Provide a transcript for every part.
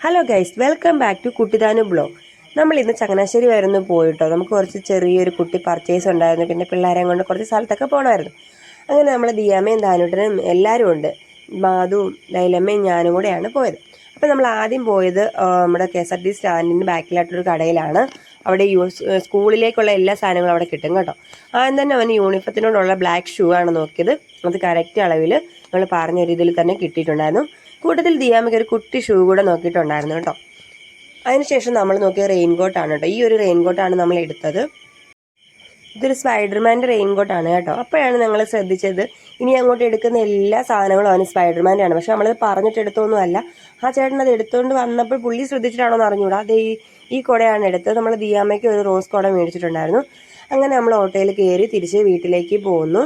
Hello guys welcome back to കുട്ടിദാനു blog നമ്മൾ ഇന്ന് ചങ്ങനാശ്ശേരി വരുന്നു പോയിട്ടോ. നമുക്ക് കുറച്ച് ചെറിയൊരു കുട്ടി പർച്ചേസ് ഉണ്ടായിരുന്നു. പിന്നെ പിള്ളേരെ കൊണ്ട് കുറച്ച് സ്ഥലത്തൊക്കെ പോകണമായിരുന്നു അങ്ങനെ നമ്മൾ ദിയാമയും ദാനുട്ടനും എല്ലാവരും ഉണ്ട്. മാധുവും ലൈലമ്മയും ഞാനും കൂടെയാണ് പോയത്. അപ്പോൾ നമ്മൾ ആദ്യം പോയത് നമ്മുടെ കെ എസ് ആർ ടി സ്റ്റാൻഡിന്റെ ബാക്കിലായിട്ടൊരു കടയിലാണ്. അവിടെ യൂ സ്കൂളിലേക്കുള്ള എല്ലാ സാധനങ്ങളും അവിടെ കിട്ടും കേട്ടോ. ആദ്യം തന്നെ അവന് യൂണിഫത്തിനോടുള്ള ബ്ലാക്ക് ഷൂ ആണ് നോക്കിയത്. അത് കറക്റ്റ് അളവിൽ നമ്മൾ പറഞ്ഞ രീതിയിൽ തന്നെ കിട്ടിയിട്ടുണ്ടായിരുന്നു. കൂട്ടത്തിൽ ദിയാമയ്ക്ക് ഒരു കുട്ടി ഷൂ കൂടെ നോക്കിയിട്ടുണ്ടായിരുന്നു കേട്ടോ. അതിനുശേഷം നമ്മൾ നോക്കിയ റെയിൻ കോട്ടാണ് കേട്ടോ. ഈ ഒരു റെയിൻ കോട്ടാണ് നമ്മൾ എടുത്തത്. ഇതൊരു സ്പൈഡർമാന്റെ റെയിൻ കോട്ടാണ് കേട്ടോ. അപ്പോഴാണ് ഞങ്ങൾ ശ്രദ്ധിച്ചത്. ഇനി അങ്ങോട്ട് എടുക്കുന്ന എല്ലാ സാധനങ്ങളും അവന് സ്പൈഡർമാന്റെ ആണ്. പക്ഷെ നമ്മളത് പറഞ്ഞിട്ട് എടുത്തൊന്നും അല്ല ആ ചേട്ടൻ അത് എടുത്തുകൊണ്ട് വന്നപ്പോൾ പുള്ളി ശ്രദ്ധിച്ചിട്ടാണോ എന്ന് അറിഞ്ഞൂടാ. അത് ഈ ഈ കുടയാണ് എടുത്തത്. നമ്മൾ ദിയാമയ്ക്ക് ഒരു റോസ് കുട മേടിച്ചിട്ടുണ്ടായിരുന്നു. അങ്ങനെ നമ്മൾ ഓട്ടോയിൽ കയറി തിരിച്ച് വീട്ടിലേക്ക് പോകുന്നു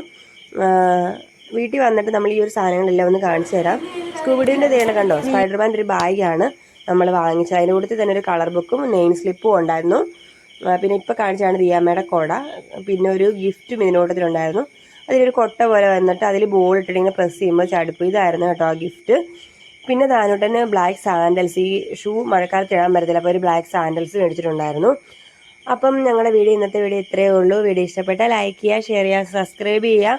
വീട്ടിൽ വന്നിട്ട് നമ്മൾ ഈ ഒരു സാധനങ്ങളെല്ലാം ഒന്ന് കാണിച്ചു തരാം. സ്കൂബിഡിന്റെ തേനെ കണ്ടോ? സ്പൈഡർമാന്റെ ഒരു ബാഗാണ്. നമ്മൾ വാങ്ങിച്ചത്. അതിന്റെ കൂട്ടത്തിൽ തന്നെ ഒരു കളർ ബുക്കും നെയിം സ്ലിപ്പും ഉണ്ടായിരുന്നു. പിന്നെ ഇപ്പോൾ കാണിച്ചാണ് ദിയാമ്മയുടെ കൊട. പിന്നെ ഒരു ഗിഫ്റ്റും ഇതിനോട്ടത്തിലുണ്ടായിരുന്നു അതിലൊരു കൊട്ട പോലെ വന്നിട്ട് അതിൽ ബോൾ ഇട്ടിട്ട് ഇങ്ങനെ പ്രസ് ചെയ്യുമ്പോൾ ചടുപ്പ്. ഇതായിരുന്നു കേട്ടോ ആ ഗിഫ്റ്റ് പിന്നെ ദാനൂട്ടന് ബ്ലാക്ക് സാൻഡൽസ് ഈ ഷൂ മഴക്കാലത്ത് ഇടാൻ പറ്റത്തില്ല. അപ്പോൾ ഒരു ബ്ലാക്ക് സാൻഡൽസ് മേടിച്ചിട്ടുണ്ടായിരുന്നു. അപ്പം ഞങ്ങളുടെ വീഡിയോ ഇന്നത്തെ വീഡിയോ ഇത്രയേ ഉള്ളൂ. വീഡിയോ ഇഷ്ടപ്പെട്ടാൽ ലൈക്ക് ചെയ്യുക ഷെയർ ചെയ്യുക സബ്സ്ക്രൈബ് ചെയ്യുക.